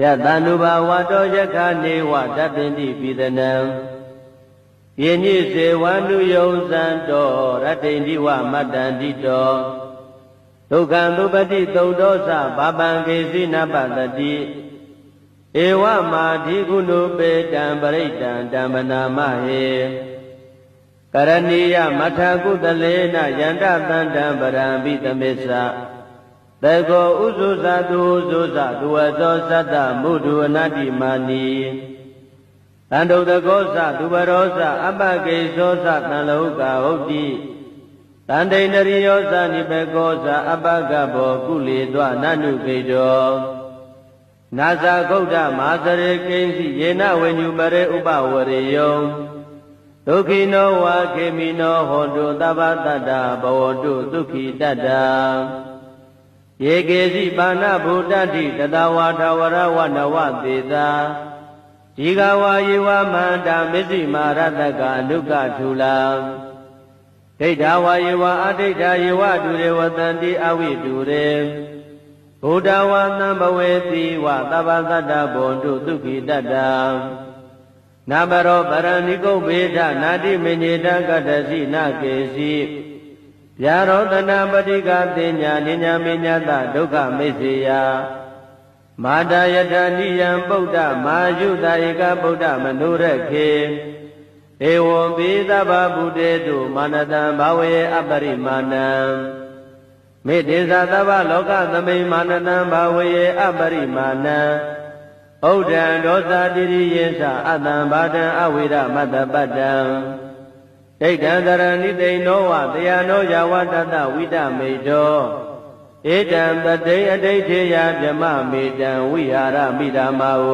ယတန္တုဘာဝတောယခနေဝတတ္တိပိသနံယင်းညိစေဝန္တုယုံစံတောရတ္တိတိဝမတ္တန္တိတောဒုက္ခံသုပတိသုတ်တောသဘာပံကေစီနပတတိဧဝမာဓိကုဏုပေတံပရိတံဓမ္မနာမဟေကရဏီယမထာကုတလေနယန္တတန္တံပရံပိသမေသ သေကောဥဇုဇတုဥဇုဇသူဝသောသတ္တမုဒုအနတ္တိမာနီတန္တုတကောသသူဘရောသအပကေသောသတန်လောကဟုတ်တိတန္တိန္ဒရိယောသနိဘေကောသအပကဘောကုလေသောနနုကေတောနာဇာဂௌဒမာသရေကိဉ္စီယေနဝိညုပရေဥပဝရေယောဒုက္ခိနောဝါခေမိနောဟောတုသဗ္ဗတတ္တဘဝတုဒုက္ခိတတ္တ ယေကေစီပါဏဗုဒ္ဓတိတတဝါထဝရဝနဝသေသာဒီဃဝါယေဝမန္တာမစ္စည်းမာရတကအနုကထူလာဒိဋ္ဌဝါယေဝအဋိဋ္ဌယေဝတူရေဝတန္တိအဝိတူရေဘုဒ္ဓဝါသံဘဝေတိဝသဗ္ဗသတ္တဘွန်တုဒုက္ခိတတ္တနာမရောပရဏိကုဗေဒနာတိမညေတကတ္တစီနာကေစီ ဗျာရောတနာပတိကတင်ညာနိညာမညတဒုက္ခမိစ္ဆေယမာတာယတနိယံပုဒ္ဓမာယုတာဧကဗုဒ္ဓမနုရခေဧဝံပိသဗ္ဗဗုတေတုမာနတံဘာဝေအပရိမာဏံမေတ္တေသသဗ္ဗလောကသမိမာနတံဘာဝေအပရိမာဏံဩဒံဒောသတိရိယေသအတံဘာဒံအဝိရမတ္တပတ္တံ ဒိဋ္ဌံတရဏိသိဏောဝတရားနောယဝတတဝိတမေတောဧတံတတိအဋိဋ္ဌေယဗြမမေတံဝိဟာရမိဓမ္မာဝ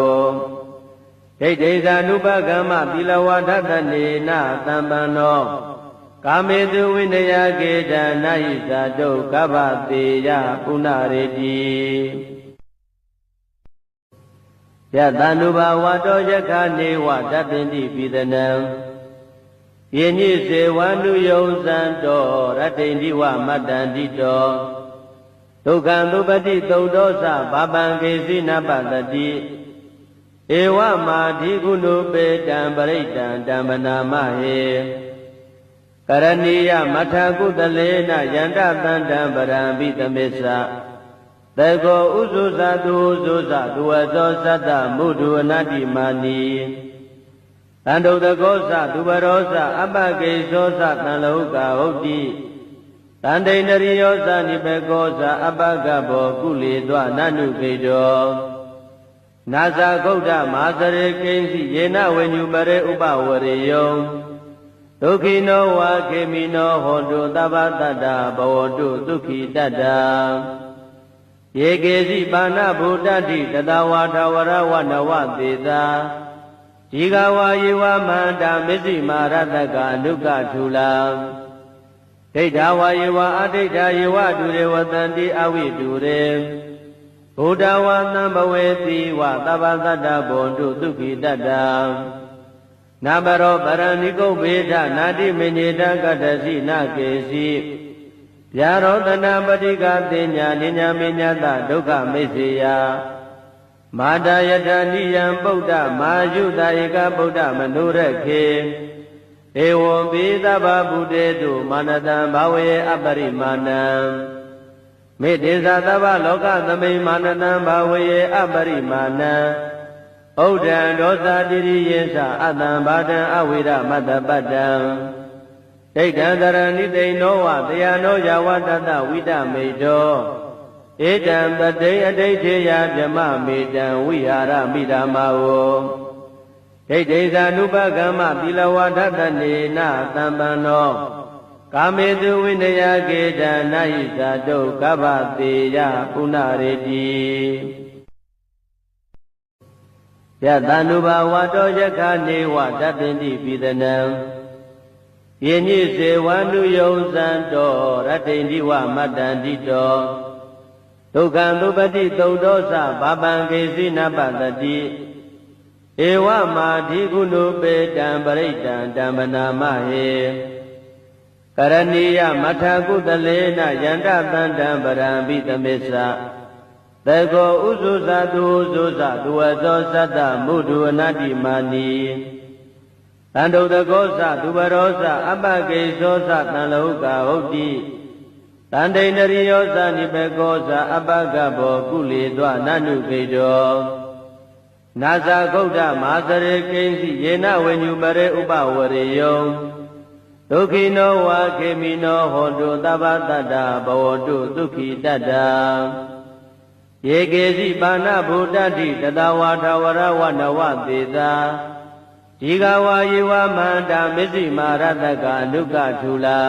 ဒိဋ္ဌိဇာနုပကမ္မသီလဝါဒတနေနသံပန္နောကာမေတုဝိနယကေတနာဟိဇာတုကဗ္ဗတေယပုဏ္ဏရေတိယတန္တုဘာဝတောယခနေဝတတ္တိပိသနံ ယင်းညိစေဝန္တုယုံစံတောရတ္တိတိဝမတ္တန္တိတောဒုက္ခံသုပတိသုတ်တောသဘာပံကေစီနပတတိဧဝမာဓိကုဏုပေတံပရိတံဓမ္မနာမဟေကရဏီယမထာကုတလေနယန္တတန္တံပရံပိသမေသသေကောဥဇုဇသူဥဇုဇသူဝသောသတ္တမုဒုအနတ္တိမာနီ တန္တုတကောသသူဘရောသအပကေသောသတန်လောကဟုတ်တိတန္တိန္ဒရိယောသနိဘေကောသအပကဘောကုလေသောနနုကေတောနာဇာဂௌဒမာသရေကိဉ္စီယေနဝိညုပရေဥပဝရေယောဒုက္ခိနောဝါခေမိနောဟောတုသဗ္ဗတတ္တဘဝတုဒုက္ခိတတ္တယေကေစီပါဏဗုဒ္ဓတိတတဝါထဝရဝနဝသေသာ ဒီဃဝါယေဝမန္တာမစ္စည်းမာရတကအနုကထူလာဒိဋ္ဌဝါယေဝအဋိဋ္ဌယေဝတူရေဝတန္တိအဝိတူရေဘုဒ္ဓဝါသံဘဝေတိဝသဗ္ဗသတ္တဘွန်တုဒုက္ခိတတ္တနာဘရောပရဏိကုဗေဒနာတိမညေတကတ္တစီနာကေစီဗျာရောတနာပတိကတင်ညာနိညာမညတဒုက္ခမိစ္ဆေယ မာတာယတနိယံပုဒ္ဓမာယုတာဧကဗုဒ္ဓမနုရခေဧဝံပိသဗ္ဗဗုတေတုမာနတံဘာဝေအပရိမာဏံမေတ္တေသသဗ္ဗလောကသမိမာနတံဘာဝေအပရိမာဏံဩဒံဒောသတိရိယေသအတံဘာဒံအဝိရမတ္တပတ္တံဒိဋ္ဌံတရဏိသိဏောဝတရားနောယဝတတဝိတမေတော ဧတံတတိအဋိဋ္ဌေယဗြမမေတံဝိဟာရမိဓမ္မာဝဒိဋ္ဌိဇာနုပကမ္မသီလဝါဒတနေနသံပန္နောကာမေတုဝိနယကေတနာဟိဇာတုကဗ္ဗတေယပုဏ္ဏရေတိယတန္တုဘာဝတောယခနေဝတတ္တိပိသနံယေညိစေဝန္တုယုံစံတောရတ္တိတိဝမတ္တန္တိတော ဒုက္ခံသုပတိသုတ်တောသဘာပံကေစီနပတတိဧဝမာဓိကုဏုပေတံပရိတံဓမ္မနာမဟေကရဏီယမထာကုတလေနယန္တတန္တံပရံပိသမေသသသေကောဥစုသသူဥစုသသူဝသောသတ္တမုဒုအနတ္တိမာနီတန္တုတကောသသူဘရောသအပကေသောသတံလောကဟုတ်တိ တန္တိန္ဒရိယောသနိဘေကောသအပကဘောကုလေသောနန္နုကေတောနာဇာဂௌဒမာသရေကိဉ္စီယေနဝေညုပရေဥပဝရေယောဒုက္ခိနောဝါခေမိနောဟောတုသဗ္ဗတတ္တဘဝတုဒုက္ခိတတ္တယေကေစီပါဏဗုဒ္ဓတိတတဝါထဝရဝနဝသေသာဒီဃဝါယေဝမန္တာမစ္စည်းမာရတကအနုကထူလာ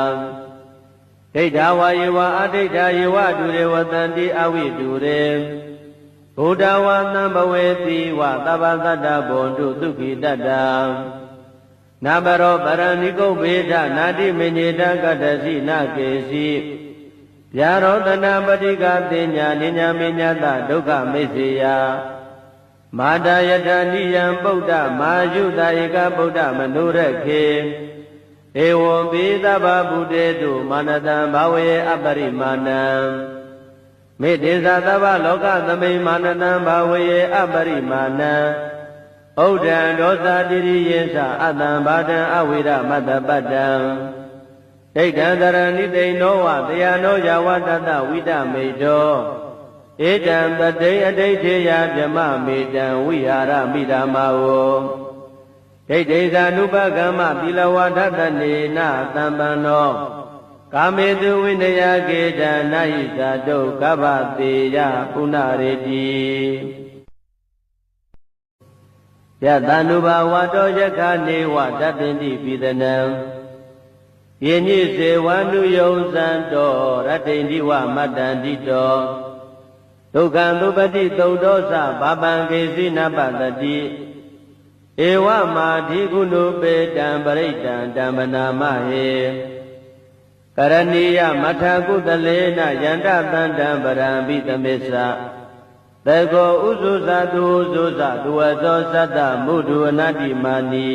ဒိဋ္ဌဝါယေဝအဋိဋ္ဌယေဝဒုရေဝတန္တိအဝိဒုရေဘုဒ္ဓဝါသံဘဝေတိဝသဗ္ဗသတ္တဘွန်တုဒုက္ခိတတ္တနာဘရောပရဏိကုဗေဒနာတိမညေတကတ္တစီနာကေစီဗျာရောတနာပတိကတိညာနိညာမညတဒုက္ခမိစေယမာတာယတနိယံပုဒ္ဓမာယုတာဧကဗုဒ္ဓမနုရခေ ဧဝံပိသဗ္ဗဗုတေတုမာနတံဘာဝေအပရိမာဏံမေတ္တေသသဗ္ဗလောကသမိမာနတံဘာဝေအပရိမာဏံဩဒံဒောသတိရိယေသအတံဘာတံအဝိရမတ္တပတ္တံဒိဋ္ဌံတရဏိတိန်နောဝတယနောယဝတတဝိတမေတောဧတံတတိအဋိဋ္ဌေယဗြမမေတံဝိဟာရမိဓမ္မာဝ ဒိဋ္ဌိဇာနုပကမ္မသီလဝါဒတနေနသံပန္နောကာမေတုဝိနယကေတနာဟိဇာတုကဗ္ဗတေယပုဏ္ဏရေတိယတန္တုဘာဝတောယခနေဝတပ္ပင်တိပိဒနံယေညိစေဝန္တုယုံဇံတောရတ္တိန္ဒီဝမတ္တန္တိတောဒုက္ခံသုပတိသုတ်တောသဘာပံကေစီနပတတိ ဧဝမာဓိကုဏုပေတံပရိတံဓမ္မနာမဟေကရဏီယမထာကုတလေနယန္တတန္တံပရံပိသမေသသေကောဥစုသသူဥစုသသူဝသောသတ္တမုဒုအနတ္တိမာနီ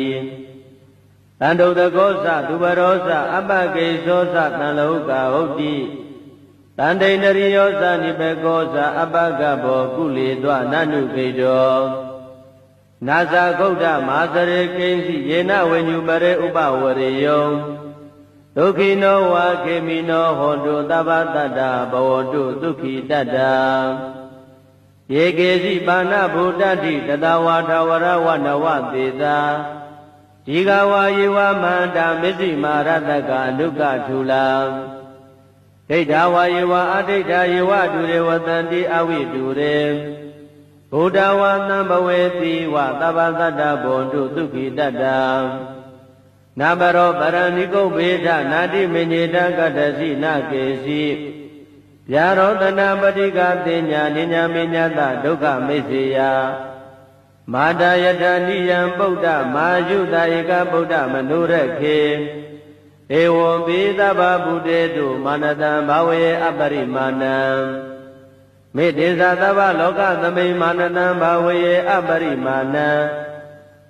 တန္တုတကောသသူဘရောသအပကေသောသတံလောကဟုတ်တိတန္တိန္ဒရိယောသနိဘေကောသအပကဘောကုလေသောနန္နုကေတော နာဇာဂௌဒမာသရေကိဉ္စီယေနဝေညုပရေဥပဝရေယောဒုက္ခိနောဝါခေမိနောဟောတုသဗ္ဗတတ္တဘဝတုဒုက္ခိတတ္တယေကေစီပါဏဗုဒ္ဓတိတတဝါထဝရဝနဝသေသာဒီဃဝါယေဝမန္တာမစ္စည်းမာရတကအနုကထူလာဒိဋ္ဌဝါယေဝအဋိဋ္ဌယေဝဒုရေဝတန္တိအဝိဒုရေ ဘုဒ္ဓဝါသံဘဝေတိဝသဗ္ဗသတ္တဘွန်တုဒုက္ခိတတ္တနာဘရောပရဏိကုဗေဒနာတိမညေတကတ္တစီနာကေစီဗျာရောတနာပတိကတိညာနိညာမညတဒုက္ခမိစေယမာတာယတနိယံပုဒ္ဓမာယုတာဧကဗုဒ္ဓမနုရခေဧဝံပိသဗ္ဗဗုတေတုမာနတံဘာဝေအပရိမာဏံ မေတ္တေသသဗ္ဗလောကသမိမာနတံဘာဝေအပရိမာဏံ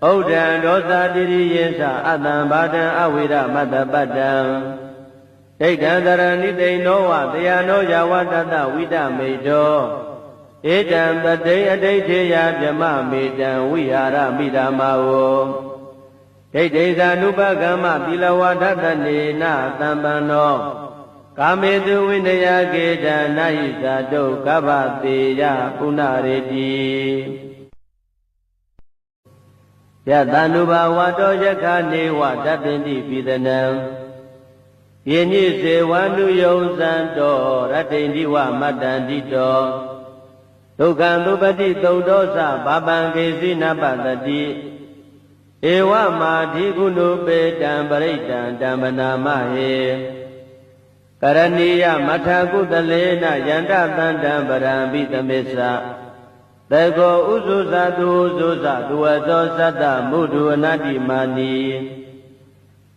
ဩဒံဒောသတိရိယေသအတံဘာတံအဝိရမတ္တပတ္တံဒိဋ္ဌံတရဏိတိန်နောဝတယနောယဝတတဝိတမေတောဧတံပတိအဋိဋ္ဌေယဗြမမေတံဝိဟာရမိဓမ္မာဝဒိဋ္ဌိဇာနုပကမ္မသီလဝါဒတနေနသံပန္နော ကာမေတုဝိနယကေတနာဟိဇာတုကဗ္ဗတေယပုဏ္ဏရေတိယတန္တုဘာဝတောယခနေဝတပ္ပင်တိပိဒနံယေညိစေဝန္တုယုံဇံတောရတ္တိန္ဒီဝမတ္တန္တိတောဒုက္ခံသုပတိသုတ်တောသဘာပံကေစီနပတတိဧဝမာဓိကုဏုပေတံပရိတံဓမ္မနာမဟေက ရဏီယမထာကုတလေနယန္တတန္တံပရံပိသမေသသေကောဥစုသသူဥစုသသူဝသောသတ္တမုဒုအနတ္တိမာနီ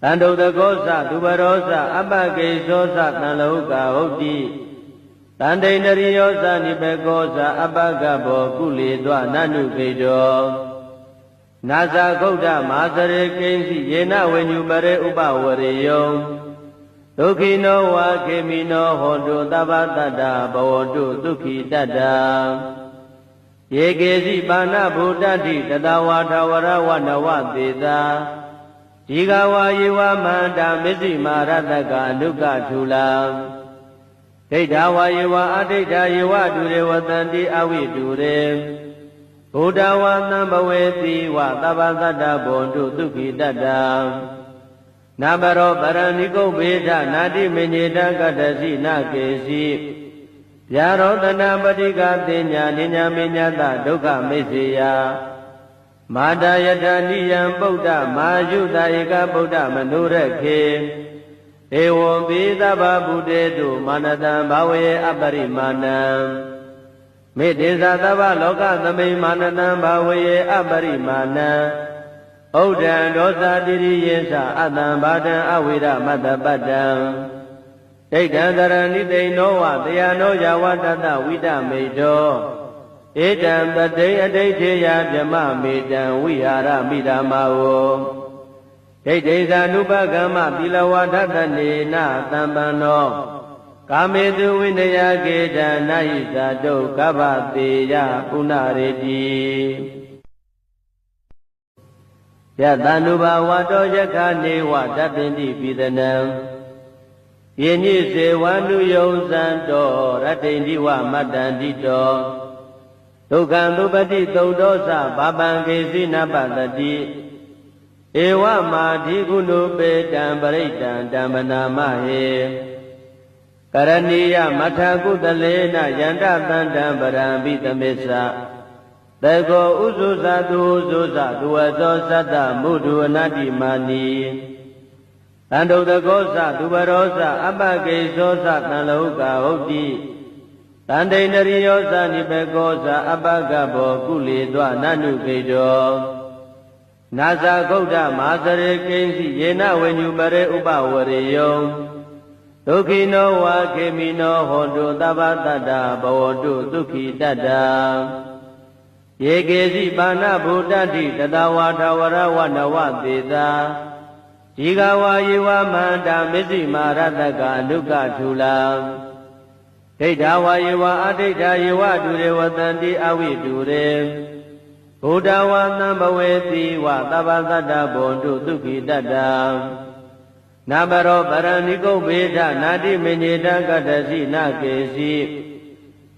တန္တုတကောသသူဘရောသအပကေသောသတံလောကဟုတ်တိတန္တိန္ဒရိယောသနိဘေကောသအပကဘောကုလေသောနန္နုကေတောနာဇာဂௌဒမာသရေကိဉ္စီယေနဝေညုပရေဥပဝရေယော ဒဒုက္ခိနောဝါခေမိနောဟောတုသဗ္ဗတတ္တဘဝတုဒုက္ခိတတ္တယေကေစီပါဏဗုဒ္ဓတိတတဝါထဝရဝနဝသေသာဒီဃဝါယေဝမန္တာမစ္စည်းမာရတကအနုကထူလာဒိဋ္ဌဝါယေဝအဋိဋ္ဌယေဝဒုရေဝတံတိအဝိဒုရေဘုဒ္ဓဝါသံဘဝေတိဝသဗ္ဗသတ္တဘွန်တုဒုက္ခိတတ္တ နာဘရောပရဏိကုဗေဒနာတိမညေတကတ္တစီနကေစီဗျာရောတနာပတိကတင်ညာနိညာမညတဒုက္ခမိစေယမာတာယတနိယံပုဒ္ဓမာယုတဧကဗုဒ္ဓမနုရခေဧဝံပိသဗ္ဗဗုတေတုမာနတံဘာဝေအပရိမာဏံမေတ္တေသသဗ္ဗလောကသမိမာနတံဘာဝေအပရိမာဏံ ဩဒံဒောသတိရိယေသအတံဘာတံအဝိရမတ္တပတ္တံဒိဋ္ဌံတရဏိသိဏောဝတရားနောယဝတတဝိတမေတောဧတံပတိအဋိဋ္ဌေယဗြမမေတံဝိဟာရမိဓမ္မာဝဒိဋ္ဌိဇာနုပကမ္မသီလဝဒတနေနသံပန္နောကာမေတုဝိနယကေတနာဟိဇာတုကဗ္ဗတေယပုဏ္ဏရေတိ ယတန္တုဘာဝတောယခနေဝတပ္ပင်တိပိသနံယေညိစေဝန္တုယုံဇံတောရတ္တိန္တိဝမတ္တန္တိတောဒုက္ခံသုပတိသုတ်တောသဘာပံကေစီနပတတိဧဝမာဓိကုဏုပေတံပရိတံတံပနာမဟေကရဏီယမထာကုတလေနယန္တတန္တံပရံပိသမစ္ဆ သေကောဥဇုဇသူဥဇုဇသူဝသောသတ္တမုဒုအနတ္တိမာနီတန္တုတကောသသူဘရောသအပကေသောသတံလောကဟုတ်တိတန္တိန္ဒရိယောသနိပကောသအပကဘောကုလေသောနနုကေတောနာဇာဂௌဒမာစရေကိဉ္စီယေနဝေညုပရေဥပဝရေယောဒုက္ခိနောဝါခေမိနောဟောတုသဗ္ဗတတ္တဘဝတုဒုက္ခိတတ္တ ယေကေစီပါဏဗုဒ္ဓတိတတဝါထဝရဝနဝသေသာဒီဃဝါယေဝမန္တာမစ္စည်းမာရတကအနုကထူလာဒိဋ္ဌဝါယေဝအဋိဋ္ဌယေဝဒုရေဝတံတိအဝိဒုရေဘုဒ္ဓဝါသံဘဝေတိဝသဗ္ဗသတ္တဘွန်တုဒုက္ခိတတ္တနာဘရောပရဏိကုဗေဒနာတိမညေတကတ္တစီနကေစီ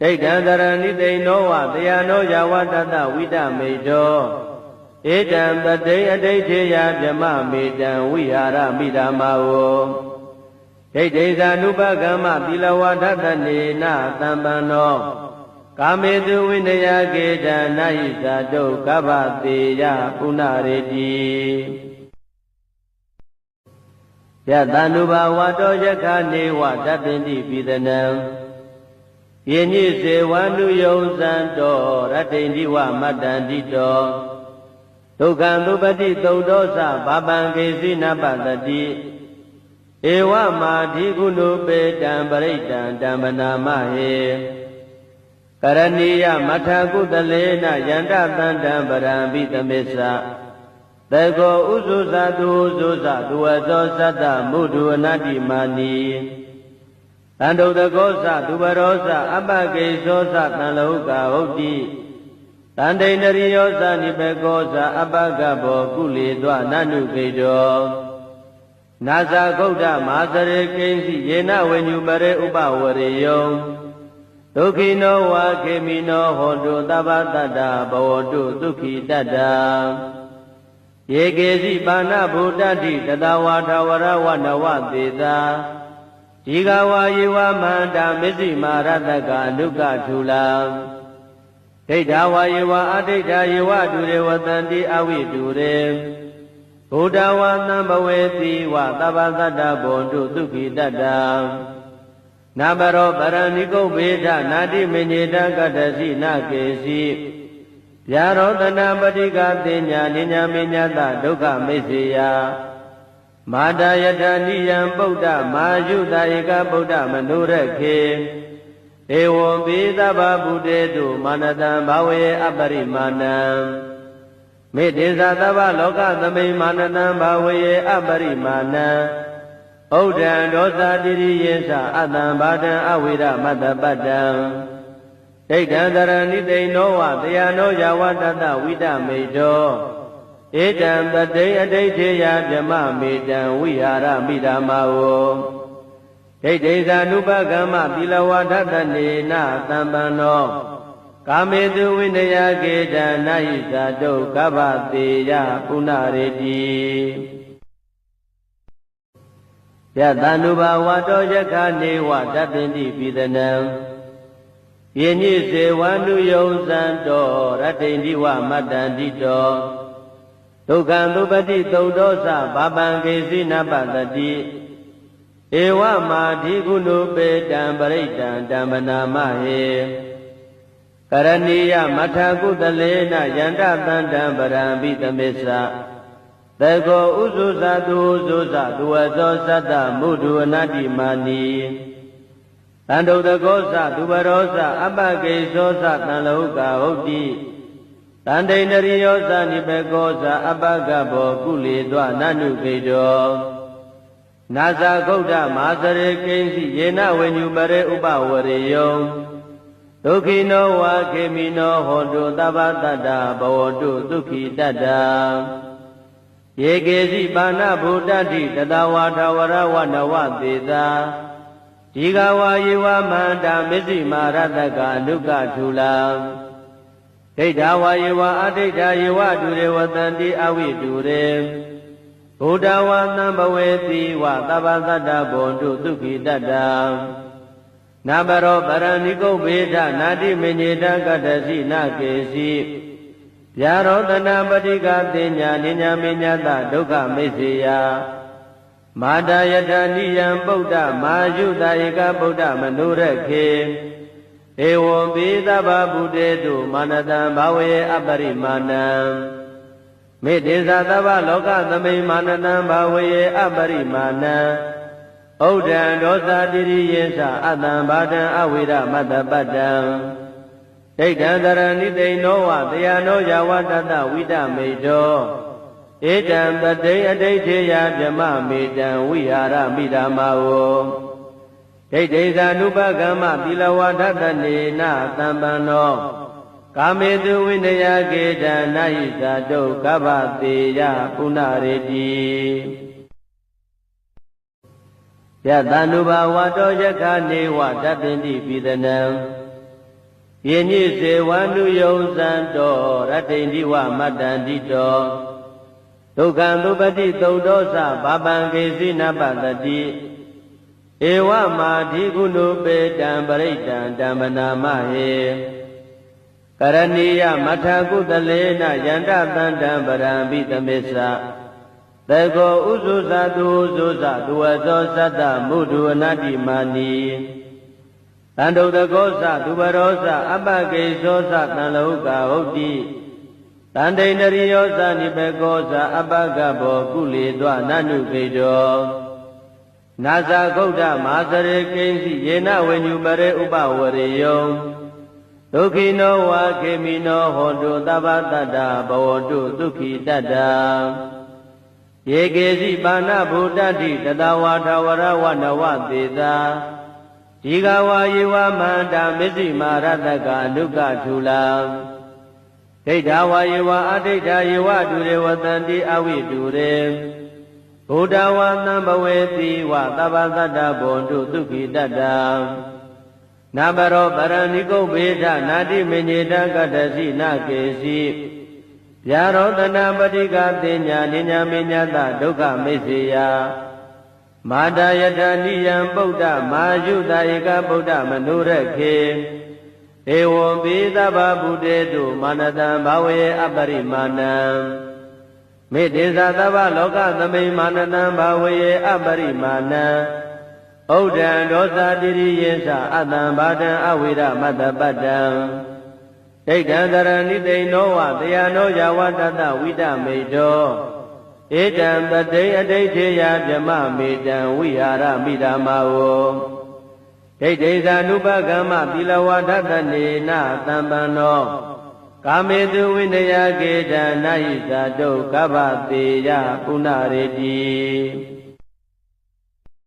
ဒိဋ္ဌံတရဏိသိဏောဝတရားနောယဝတတဝိတမေတောဧတံပတိအဋိဋ္ဌေယဗြမမေတံဝိဟာရမိဓမ္မာဝဒိဋ္ဌိဇာနုပကမ္မသီလဝဒတနေနသံပန္နောကာမေတုဝိနယကေတနာဟိဇာတုကဗ္ဗတေယပုဏ္ဏရေတိယတန္တုဘာဝတောယခနေဝတပ္ပင်တိပိသနံ ယေညိစေဝန္တုယုံဇံတောရတ္တိန္တိဝမတ္တန္တိတောဒုက္ခံသုပတိသုတ်တောသဘာပံကေစီနပတတိဧဝမာဓိကုဏုပေတံပရိတံတံပနာမဟေကရဏီယမထာကုတလေနယန္တတန္တံပရံပိသမစ္ဆသေကောဥဇုဇသူဥဇုဇသူဝသောသတ္တမုဒုအနတ္တိမာနီ တန္တုတကောသသူဘရောသအပကေသောသတံလောကဟုတ်တိတန္တိန္ဒရိယောသနိပကောသအပကဘောကုလေသောနနုကေတောနာဇာဂௌဒမာစရေကိဉ္စီယေနဝေညုပရေဥပဝရေယောဒုက္ခိနောဝါခေမိနောဟောတုသဗ္ဗတတ္တဘဝတုဒုက္ခိတတ္တယေကေစီပါဏဗုဒ္ဓတိတတဝါထဝရဝနဝသေသာ ဒီဃဝါယေဝမန္တာမစ္စည်းမာရတကအနုကထူလာဒိဋ္ဌဝါယေဝအဋိဋ္ဌယေဝဒုရေဝတံတိအဝိဒုရေဘုဒ္ဓဝါသံဘဝေတိဝသဗ္ဗသတ္တဘွန်တုဒုက္ခိတတ္တနာဘရောပရဏိကုတ်ဘေဒနာတိမညေတကတ္တစီနာကေစီဗျာရောတနာပတိကတင်ညာနိညာမညတဒုက္ခမိတ်စေယ မာတာယထာနိယံပုဒ္ဓမာယုတာယေကဗုဒ္ဓမနုရခေဧဝံပိသဗ္ဗဗုတေတုမာနတံဘာဝေအပရိမာဏံမေတ္တေသသဗ္ဗလောကသမိမာနတံဘာဝေအပရိမာဏံဩဒံဒောသတိရိယေသအတံဘာတံအဝိရမတ္တပတ္တံဒိဋ္ဌံတရဏိတိန်နောဝတရားနောယဝတတဝိတမေတော ဧတံတတိအဋိဋ္ဌေယဗြမမေတံဝိဟာရမိဓမ္မာဝဒိဋ္ဌိသာနုပကမ္မသီလဝါဒတနေနသံပန္နောကာမေတုဝိနယကေတံနာဟိသာတုကဗ္ဗတေယပုဏ္ဏရေတိယတန္တုဘာဝတောယခနေဝတပ္ပိတိပိသနံယညိစေဝန္တုယုံစံတောရတ္တိန္ဒီဝမတ္တန္တိတော ဒုက္ခံသုပတိသုတ်သောသဘာပံကေစီနပတတိဧဝမာဓိကုဏုပေတံပရိတံဓမ္မနာမဟေကရဏီယမထာကုတလေနယန္တတန္တံပရံပိသမစ္ဆသကောဥစုသသူဥစုသသူဝသောသတ္တမုဒုအနတ္တိမာနီတန္တုတကောသသူဘရောသအပကေသောသတန်လောကဟုတ်တိ တန္တိန္ဒရိယောသနိဘေကောသအပကဘောကုလေသောနနုကေတောနာဇာဂௌဒမာသရေကိဉ္စီယေနဝေညုပရေဥပဝရေယောဒုက္ခိနောဝါခေမိနောဟောတုသဗ္ဗတတ္တဘဝတုဒုက္ခိတတ္တယေကေစီပါဏဗုဒ္ဓတိတတဝါထဝရဝနဝသေသာဒီဃဝါယေဝမန္တာမစ္စည်းမာရတကအနုကထူလာ ဒိဋ္ဌဝါယေဝအဋိဋ္ဌယေဝတူရေဝတန္တိအဝိတူရေဘုဒ္ဓဝါသံဘဝေတိဝသဗ္ဗသတ္တဘွန်တုဒုက္ခိတတ္တနာဘရောပရဏိကုတ်ဘေဒနာတိမညေတကတ္တစီနာကေစီဗျာရောတနာပတိကတင်ညာနိညာမညတဒုက္ခမိတ်စေယမာတာယထာနိယံပုဒ္ဓမာယုတာယေကဗုဒ္ဓမနုရခေ ဧဝံပိသဗ္ဗဗုတေတုမာနတံဘာဝေအပရိမာဏံမေတ္တေသသဗ္ဗလောကသမိမာနတံဘာဝေအပရိမာဏံဩဒံဒောသတိရိယေသအတံဘာတံအဝိရမတ္တပတ္တံဒိဋ္ဌံတရဏိတိန်နောဝတရားနောယဝတတဝိတမေတောဧတံတတိအဋိဋ္ဌေယဗြမမေတံဝိဟာရမိဓမ္မာဝ ဒိဋ္ဌိသာနုပကမ္မသီလဝါဒတနေနသံပန္နောကာမေတုဝိနယကေတံနာဟိသာတုကဗ္ဗတေယပုဏ္ဏရေတိယတန္တုဘာဝတောယခနေဝတပ္ပိတိပိသနံယညိစေဝန္တုယုံစံတောရတ္တိန္ဒီဝမတ္တန္တိတောဒုက္ခံသုပတိသုတ်သောသဘာပံကေစီနပတတိ ဧဝမာဓိကုဏုပေတံပရိတံဓမ္မနာမဟေကရဏီယမထာကုတလေနယန္တတန္တံပရံပိသမစ္ဆသကောဥစုသသူဥစုသသူဝသောသတ္တမုဒုအနတ္တိမာနီတန္တုတကောသသူဘရောသအပကေသောသတန်လောကဟုတ်တိတန္တိန္ဒရိယောသနိဘေကောသအပကဘောကုလေသောနနုကေတော နာဇာဂௌဒမာသရေကိဉ္စီယေနဝေညုပရေဥပဝရေယောဒုက္ခိနောဝါခေမိနောဟောတုသဗ္ဗတတ္တဘဝတုဒုက္ခိတတ္တယေကေစီပါဏဗုဒ္ဓတိတတဝါထဝရဝနဝသေသာဒီဃဝါယေဝမန္တာမစ္စည်းမာရတကအနုကထူလာဒိဋ္ဌဝါယေဝအဋိဋ္ဌယေဝတူရေဝတန္တိအဝိတူရေ ဘုဒ္ဓဝါသံဘဝေတိဝသဗ္ဗသတ္တဘွန်တုဒုက္ခိတတ္တနာဘရောပရဏိကုတ်ဘေဒနာတိမညေတကတ္တစီနာကေစီဗျာရောတနာပတိကတင်ညာနိညာမညတဒုက္ခမိတ်စေယမာတာယထာနိယံပုဒ္ဓမာယုတာဧကဗုဒ္ဓမနုရခေဧဝံပိသဗ္ဗဗုတေတုမာနတံဘာဝေအပရိမာဏံ မေတ္တေသသဗ္ဗလောကသမိမာနတံဘာဝေအပရိမာဏံဩဩဒံဒောသတိရိယေသအတ္တံဘာဒံအဝိရမတ္တပတ္တံဒိဋ္ဌံတရဏိတိန်နောဝတယနောယဝတတဝိဒမေတောဧတံပတိအဋိဋ္ဌေယဗြမမေတံဝိဟာရမိဓမ္မာဝဒိဋ္ဌိဇာနုပကမ္မသီလဝါဒတနေနသံပန္နော ကာမေတုဝိနယကေတံနာဟိဇာတုကဗ္ဗတေယပုဏ္ဏရေတိ